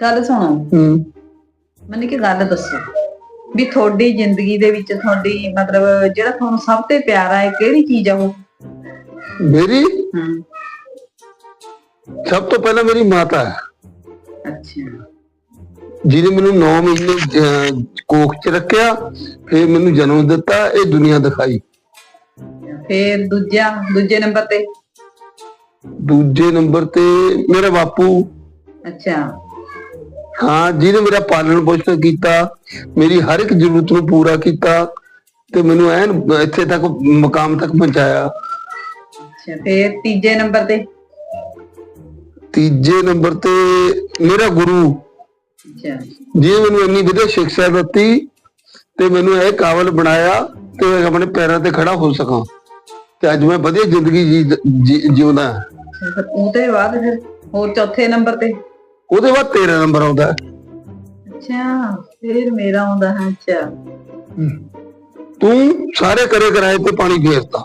ਗੱਲ ਸੁਣੋ। ਹੂੰ। ਮੈਨੂੰ ਇੱਕ ਗੱਲ ਦੱਸੋ। ਵੀ ਤੁਹਾਡੀ ਜ਼ਿੰਦਗੀ ਦੇ ਵਿੱਚ ਤੁਹਾਡੀ ਮਤਲਬ ਜਿਹੜਾ ਤੁਹਾਨੂੰ ਸਭ ਤੋਂ ਪਿਆਰਾ ਹੈ ਕਿਹੜੀ ਚੀਜ਼ ਆ ਉਹ? ਮੇਰੀ? ਹੂੰ। ਸਭ ਤੋਂ ਪਹਿਲਾਂ ਮੇਰੀ ਮਾਤਾ ਹੈ। ਅੱਛਾ। ਜਿਹਨੇ ਮੈਨੂੰ 9 ਮਹੀਨੇ ਅਹ, ਕੋਖ 'ਚ ਰੱਖਿਆ ਫਿਰ ਮੈਨੂੰ ਜਨਮ ਦਿੱਤਾ ਇਹ ਦੁਨੀਆ ਦਿਖਾਈ। ਫੇਰ ਦੂਜਾ ਦੂਜੇ ਨੰਬਰ ਤੇ? ਦੂਜੇ ਨੰਬਰ ਤੇ ਮੇਰਾ ਬਾਪੂ। ਅੱਛਾ। ਹਾਂ ਜਿਹਨੇ ਮੇਰਾ ਪਾਲਣ ਪੋਸ਼ਣ ਕੀਤਾ ਮੇਰੀ ਹਰ ਇੱਕ ਜ਼ਰੂਰਤ ਨੂੰ ਪੂਰਾ ਕੀਤਾ ਤੇ ਮੈਨੂੰ ਐਨ ਇੱਥੇ ਤੱਕ ਮਕਾਮ ਤੱਕ ਪਹੁੰਚਾਇਆ। ਅੱਛਾ ਤੀਜੇ ਨੰਬਰ ਤੇ? ਤੀਜੇ ਨੰਬਰ ਤੇ ਮੇਰਾ ਗੁਰੂ। ਅੱਛਾ। ਜਿਹਨੇ ਮੈਨੂੰ ਇੰਨੀ ਵਧੀਆ ਸਿੱਖਿਆ ਦਿੱਤੀ ਤੇ ਮੈਨੂੰ ਇਹ ਕਾਬਲ ਬਣਾਇਆ ਤੇ ਮੈਂ ਆਪਣੇ ਪੈਰਾਂ ਤੇ ਖੜਾ ਹੋ ਸਕਾਂ ਤੇ ਅੱਜ ਮੈਂ ਵਧੀਆ ਜ਼ਿੰਦਗੀ ਜੀ- ਜੀ- ਜਿਉਂਦਾ ਉਹਦੇ ਬਾਅਦ ਫਿਰ ਹੋਰ ਚੌਥੇ ਨੰਬਰ ਤੇ? ਉਹਦੇ ਬਾਅਦ 13 ਨੰਬਰ ਆਉਂਦਾ। ਹੈ। ਅੱਛਾ ਫੇਰ ਮੇਰਾ ਆਉਂਦਾ ਹੈ ਅੱਛਾ। ਤੂੰ ਸਾਰੇ ਕਰੇ ਕਰਾਏ ਤੇ ਪਾਣੀ ਫੇਰਤਾ।